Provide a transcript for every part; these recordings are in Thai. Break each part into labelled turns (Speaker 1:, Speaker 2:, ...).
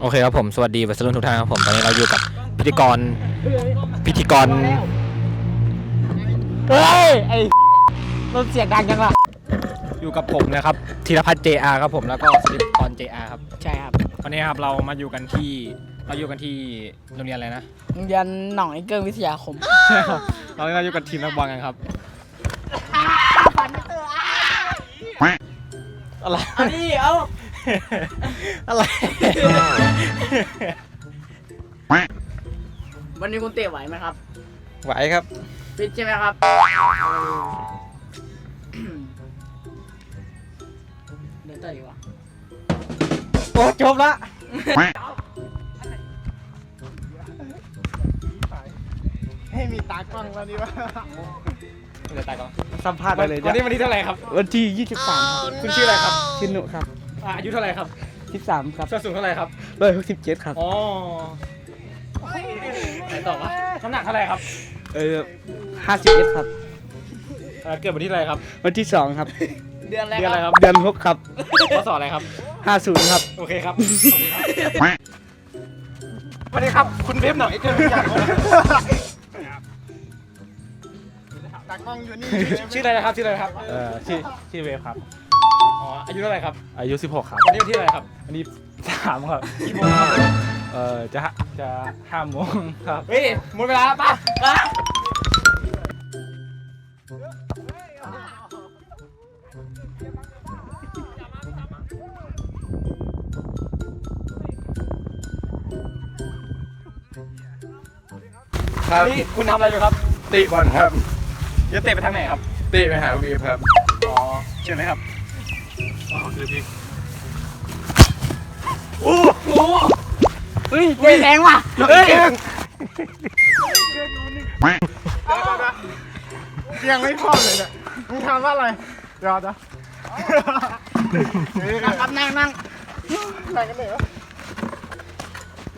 Speaker 1: โอเคครับผมสวัสดีวัยรุ่นทุกท่านครับผมตอนนี้เราอยู่กับพิธีกรพิธีกร
Speaker 2: เฮ้ยไอ้รถเสียงดังจังล่ะ
Speaker 1: อยู่กับผมนะครับธีรพัฒน์ JR ครับผมแล้วก็สิริพร JR ครับ
Speaker 2: ใช่ครับ
Speaker 1: วันนี้ครับเรามาอยู่กันที่เราอยู่กันที่โรงเรียนอะไรนะ
Speaker 2: โรงเรียนหนองไอ้เกิ้งวิทยาคม
Speaker 1: ใช่ครับเราเราอยู่กับทีมนักบอลกันครับอะไร
Speaker 2: เอาดิเอา
Speaker 1: อะไร
Speaker 2: วันนี้คุณเตะไหวไหมครับ
Speaker 1: ไหวครับ
Speaker 2: ฟิตใช่ไหมครับ เดี๋ยวต่อดีกว่า
Speaker 1: โอ้จบละ
Speaker 3: ให้มีตากล้องแล้วนี่วะ
Speaker 1: เดี๋ยวตายก่อน
Speaker 3: สัมภาษณ์ไปเลย
Speaker 1: วันนี้วันที่เท่าไหร่ครับ
Speaker 3: วันที่ 23ครับ
Speaker 1: คุณชื่ออะไรครับ
Speaker 3: ชินุครับ
Speaker 1: อ่าอายุเท่าไหร่ครับ
Speaker 3: 13 ครับ
Speaker 1: ส่วนสูงเท่าไหร่ครับ
Speaker 3: 167ครับ
Speaker 1: อ๋อไหนตอบวะน้ำหนักเท่าไหร่ครับ
Speaker 3: เออ51ครับ
Speaker 1: เอ่อเกิดวันที่เท่าไหร่ครับ
Speaker 3: วันที่2ครับ
Speaker 2: เดือนอะไร
Speaker 1: เดือนอะไรครับ
Speaker 3: เดือน6ครับ
Speaker 1: ข้อสอบอะไรครับ
Speaker 3: 50ครับ
Speaker 1: โอเคครับขอบคุณครับสวัสดีครับ คุณเวฟหน่อยเกินอยาก
Speaker 3: ตากล้องอยู่นี่
Speaker 1: ชื่ออะไรนะครับ ชื่ออะไรนะครับ
Speaker 4: เออชื่อชื่อเวฟครับ
Speaker 1: อ๋ออายุเท่าไหร่ครับ
Speaker 4: อายุ 16 ครับ
Speaker 1: วันนี้วันที่เท่าไหร่ครับ
Speaker 4: อันนี้สามครับ
Speaker 1: กี่โมงครับ
Speaker 4: เออจะห้าจะห้าโมงครับ
Speaker 1: เฮ้ยหมดเวลาแล้วป่ะป่ะนี่คุณทำอะไรอยู่ครับ
Speaker 4: ติบอลครับ
Speaker 1: จะเตะไปทางไหนครับ
Speaker 4: ติไปหาเวฟครับ
Speaker 1: อ๋อเชิญไหมครับ
Speaker 2: เฮ้ยเตะแรงว่ะ
Speaker 1: เฮ้ย
Speaker 3: ยังไม่พร้อมเลยเนี่ยมึงทำว่าอะไรเดี๋ยวนะ
Speaker 2: นั่งครับนั่งนั่ง
Speaker 3: ไหนกันเลยวะ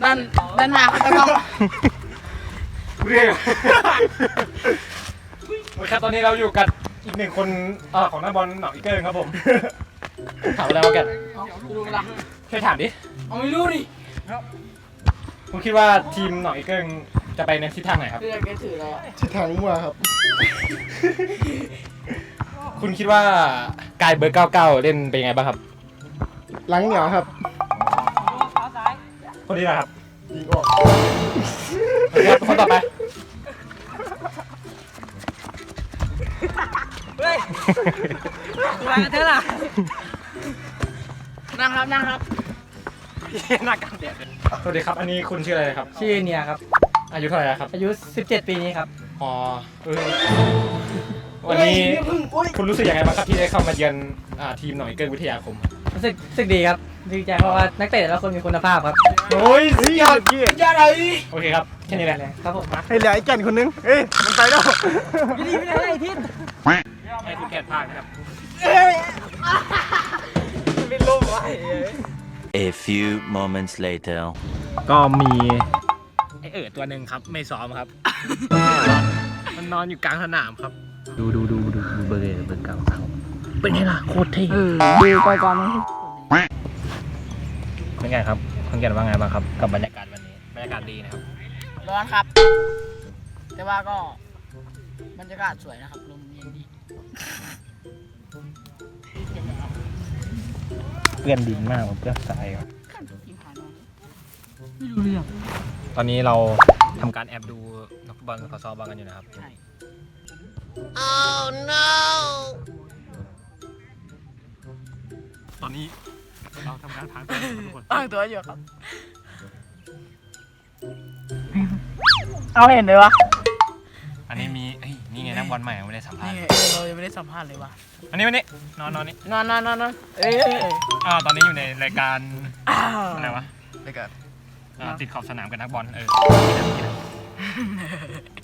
Speaker 2: ด้านด้านหน้าครับตะกล้อง
Speaker 1: โอเคครับตอนนี้เราอยู่กับอีกหนึ่งคนเอ่อของนักบอลหนองอีเกิลครับผม ถามอะไรมาแกัน
Speaker 2: เอาดูเวลา
Speaker 1: ช่วยถามดิ
Speaker 2: เอาไม่รู้ดิ
Speaker 1: คุณคิดว่าทีมหนองอีเกิลจะไปในทิศทางไหนครับ
Speaker 2: คือแกถืออะไรอะ
Speaker 3: ที่ทางมั่วครับ
Speaker 1: คุณคิดว่ากายเบอร์ 99 เล่นเป็นยังไงบ้างครับ
Speaker 3: หลังเหนียวครับ
Speaker 1: คนนี้นะครับ
Speaker 3: ยิงออก
Speaker 1: คนนี้ครับคนต่อไป
Speaker 2: มาเถอะล่ะนั่งครับนั่งครับ
Speaker 1: หน้ากางแดดสวัสดีครับ อันนี้คุณชื่ออะไรครับ
Speaker 2: ชื่อเนียครับ
Speaker 1: อายุเท่าไหร่แล้วครับ
Speaker 2: อายุ 17 ปีนี้ครับ
Speaker 1: อ๋อเออวันนี้คุณรู้สึกยังไงบ้างครับที่ได้เข้ามาเยือนอ่าทีมหนองอีเกิลวิทยาคม
Speaker 2: รู้สึกรู้สึกดีครับดีใจเพราะว่านักเตะแต่ละคนมีคุณภาพครับ
Speaker 1: โอ้ย
Speaker 3: ยอดเยี่ยม
Speaker 2: ยอดเลย
Speaker 1: โอเคครับแค่นี้แหละ
Speaker 2: ครับผมมา
Speaker 3: ให้เหลือไอ้แก่นคนนึงเอ้ยมันไปแล้ว
Speaker 2: ไม่ดีไม่ได้ไอ้ทิศ
Speaker 1: ให้คุณแกนพากนะครับ
Speaker 3: ไม่ล่มวะ
Speaker 5: A few moments later.
Speaker 1: ก็มีไอเอ๋อตัวหนึ่งครับ ไม่ซ้อมครับ มันนอนอยู่กลางสนามครับ
Speaker 4: ดูดูดูดูดูเบอร์เบอร์เก่าเขา
Speaker 1: เป็นไงล่ะโคตรเท่
Speaker 2: เออดูก่อนก่อน
Speaker 1: เป็นไงครับคุณแกนว่าไงบ้างครับ กับบรรยากาศวันนี้บรรยากาศดีนะครับ
Speaker 2: ร้อนครับ แต่ว่าก็บรรยากาศสวยนะครับลมเย็นดี
Speaker 4: เพื่อนดินมากผมเพื่อนทรายครับ
Speaker 2: กินหายนอนไม่รู้เรื่อง
Speaker 1: ตอนนี้เราทำการแอบดูนักฟุตบอลเขาซ้อมบอลกันอยู่นะครับ
Speaker 2: ใช่
Speaker 1: ตอนนี้เราทำการทางตัวทุกคน
Speaker 2: อ้างตัวอยู่ครับ เอาเห็นเลยวะ
Speaker 1: บอลใหม่ไม่ได้สัมภาษ
Speaker 2: นี่
Speaker 1: ณ์
Speaker 2: ไงเออเรายังไม่ได้สัมภาษณ์เลยวะ
Speaker 1: อันนี้วันนี้นอนนอนนี่
Speaker 2: นอนนอนนอนนอนเอ้ยเอ้ยเอ้ย
Speaker 1: อ่าตอนนี้อยู่ในรายการ
Speaker 2: อ้าว
Speaker 1: อะไรวะ
Speaker 3: รายการ
Speaker 1: อ่าติดขอบสนามกับนักบอลเออ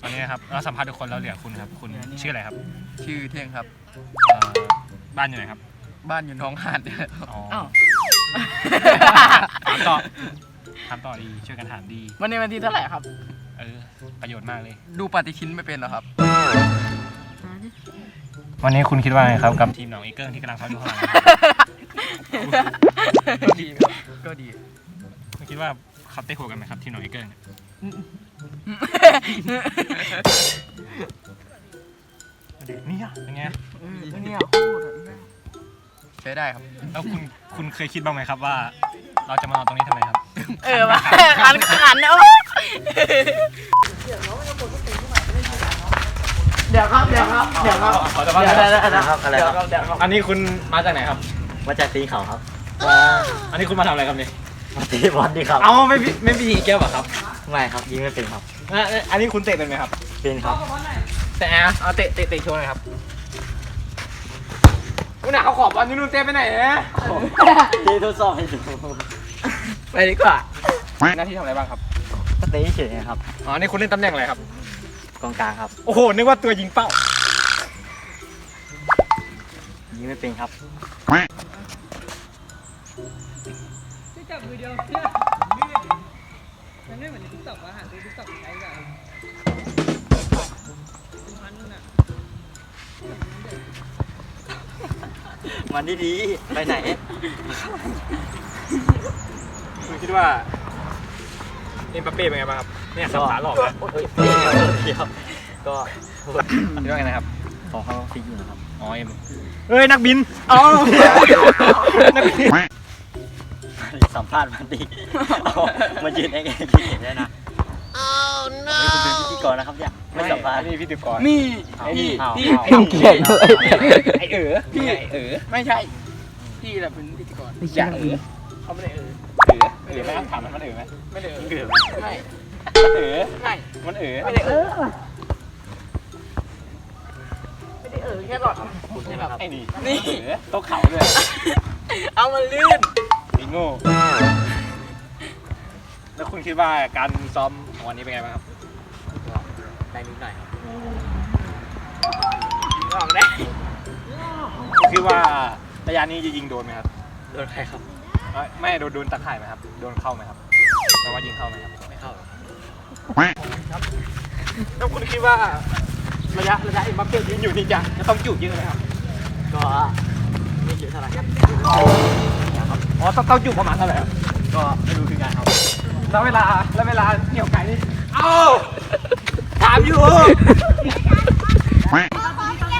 Speaker 1: ตอนนี้นะครับเราสัมภาษณ์ทุกคนแล้วเหลือคุณครับ คุณชื่ออะไรครับ
Speaker 6: ชื่อเท่งครับ
Speaker 1: เอ่อบ้านอยู่ไหนครับ
Speaker 6: บ้านอยู่หน้องหาดเนี่ยครับ
Speaker 1: อ๋อ
Speaker 2: อ้าว
Speaker 1: ถามต่อถามต่อดีช่วยกันถามดี
Speaker 2: วันนี้วันที่เท่าไหร่ครับ
Speaker 1: เออประโยชน์มากเลย
Speaker 6: ดูปฏิทินไม่เป็นเหรอครับ
Speaker 1: วันนี้คุณคิดว่าไงครับกับทีมหนองอีเกิลที่กำลังซ้อมอยู่ข้างหลัง
Speaker 6: ก็ดีครับก็ดี
Speaker 1: คุณคิดว่าเขาเตะหัวกันไหมครับทีมหนองไอเกิลเนี่ยเนี่ยเป็นไง
Speaker 2: เนี่ย
Speaker 6: ใช้ได้ครับ
Speaker 1: แล้วคุณคุณเคยคิดบ้างไหมครับว่า เราจะมานอนตรงนี้ทำไมครับ
Speaker 2: เออมาขันขันเนาะ เดี๋ยวครับ เดี๋ยวครับ เดี๋ยวครับ
Speaker 1: ขอจะว่า
Speaker 2: เดี๋ยว
Speaker 1: อะไร
Speaker 2: เดี๋ยวเดี๋ยว
Speaker 3: ครับอะไรครับ
Speaker 2: เดี๋ยวครับ
Speaker 1: อันนี้คุณมาจากไหนครับ
Speaker 3: มาจากตีเขาครับ
Speaker 1: อันนี้คุณมาทำอะไรครับเนี่ย
Speaker 3: มาตีบอลดีครับ
Speaker 1: เอาไม่พี่ไม่พี่ยิงแก้วเหรอครับ
Speaker 3: ไม่ครับยิงไม่เป็นครับ
Speaker 1: อะอันนี้คุณเตะเป็นไหมครับ
Speaker 3: เป็นครับ
Speaker 1: แต่เอาเตะเตะเตะโชว์หน่อยครับคุณน่ะเขาขอบอลยูนูนเตะไปไหนเนี่ย
Speaker 3: ตีทดสอบให้ดู
Speaker 2: ไปดีกว่า
Speaker 1: หน้าที่ทำอะไรบ้างครับ
Speaker 3: ก็ตีเฉยๆครับ
Speaker 1: อ๋อ นี่คุณเล่นตำแหน่งอะไรครับ
Speaker 3: กองกลางครับ
Speaker 1: โอ้โหนึกว่าตัวยิงเป้า
Speaker 3: ยิงไม่เป็นครับมันดีๆไปไหน
Speaker 1: คุณคิดว่าเอ็มบัปเป้เป็นไงบ้างครับ เนี่ยสับขาหลอกนะ
Speaker 3: เดี๋ยวก็
Speaker 1: คิดว่าไงนะครับ
Speaker 3: ของเขาฟิกอยู่นะครับ
Speaker 1: อ๋อเอ็มเอ้ยนักบินอ๋อนักบิน
Speaker 3: สัมภาษณ์มันดีเอามายืนเองที่เห็นได้นะเฮ้ยคุณเป็นพิธีกรนะครับเนี่ยไม่สัมภาษณ์
Speaker 1: นี่พี่ติกร
Speaker 2: นี่
Speaker 3: เอา
Speaker 2: พี่
Speaker 3: เอา
Speaker 2: พี่
Speaker 3: เอา
Speaker 2: พี่เกียรด้วย
Speaker 1: ไอเอ๋อพี่ไอเอ๋อ
Speaker 2: ไม่ใช่พี่แหละเป็นพิธีกร
Speaker 1: อย่าเอ๋อเขาไม่ได้เอ๋อเอ๋อเอ๋อไหมครับถามมันมันเอ๋อไหม
Speaker 2: ไม่ได้เออ
Speaker 1: เอ๋อไหม
Speaker 2: ไม่
Speaker 1: มันเอ๋อ
Speaker 2: ไม่
Speaker 1: มันเอ๋อ
Speaker 2: ไม่ได้เออไม่ได้เออแค่หลอด
Speaker 3: คุณใช่ไหมครับ
Speaker 1: ไอ้นี่
Speaker 2: นี่
Speaker 1: เอ๋อโต๊ะเข่าด้วย
Speaker 2: เอามันลื่น
Speaker 1: ไอ้โง่แล้วคุณคิดว่าการซ้อมของวันนี้เป็นไงบ้างครับ
Speaker 3: ได้นิดหน่อยครับ
Speaker 2: ออกได้
Speaker 1: คิดว่าระยะนี้จะยิงโดนไหมครับ
Speaker 3: โดนใครครับ
Speaker 1: เอ้ยไม่โดนโดนตะข่ายไหมครับ โดนเข้าไหมครับแปลว่ายิงเข้าไหมครับ
Speaker 3: ไม่เข้าหรอก
Speaker 1: แล้วคุณคิดว่าระยะระยะเอ็มบัปเป้ยืนอยู่นี่จะจะต้องจุดเยอะไหมครับ
Speaker 3: ก็ไม่เยอะเท่าไหร่ครับ
Speaker 1: อ๋อต้องต้องจุดประมาณเท่าไหร่ครับ
Speaker 3: ก็ไม่รู้คือไงครับ
Speaker 1: แล้วเวลาแล้วเวลาเหนี่ยวไก่นี่เอ้าถามอยู่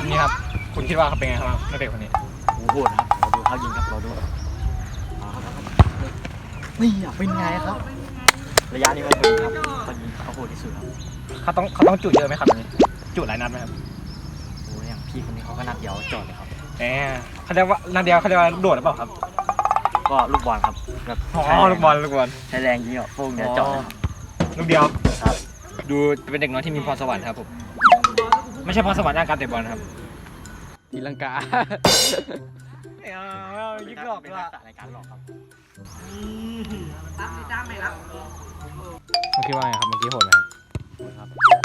Speaker 1: นี่ครับ คุณคิดว่าเขาเป็นไงครับนักเตะคนนี้
Speaker 3: โอ้โหโหดครับเราดูเขายิงครับเราดูเอาครับเอาครับนี่อะเป็นไงครับ ระยะนี้มันเป็นครับเขายิงเขาโหดที่สุดครับ
Speaker 1: เขาต้องเขาต้องจุดเยอะไหมครับอันนี้จุดหลายนัดไหมครับ
Speaker 3: โอ้ยอย่างพี่คนนี้เขาก็นัดเดียวจอดเลยครับ
Speaker 1: แหมเขาเรียกว่านัดเดียวเขาเรียกว่าโดดหรือเปล่าครับ
Speaker 3: ก็ลูกบอลครับแบบ
Speaker 1: อ๋อลูกบอลลูกบอล
Speaker 3: ใช้แรงยิงอะโป้งเดียวจอดเลยครับ
Speaker 1: ลูกเดียว
Speaker 3: ครับ
Speaker 1: ดูเป็นเด็กน้อยที่มีพรสวรรค์ครับผมไม่ใช่พรสวรรค์ด้านการเตะบอลครับ
Speaker 6: ทีลังกา
Speaker 1: ยิงหลอก
Speaker 3: เป็น
Speaker 1: ละ
Speaker 3: ทักษะในการหลอกครับ
Speaker 1: คุณ คิดว่าไงครับเมื่อกี้โหดไหมครับ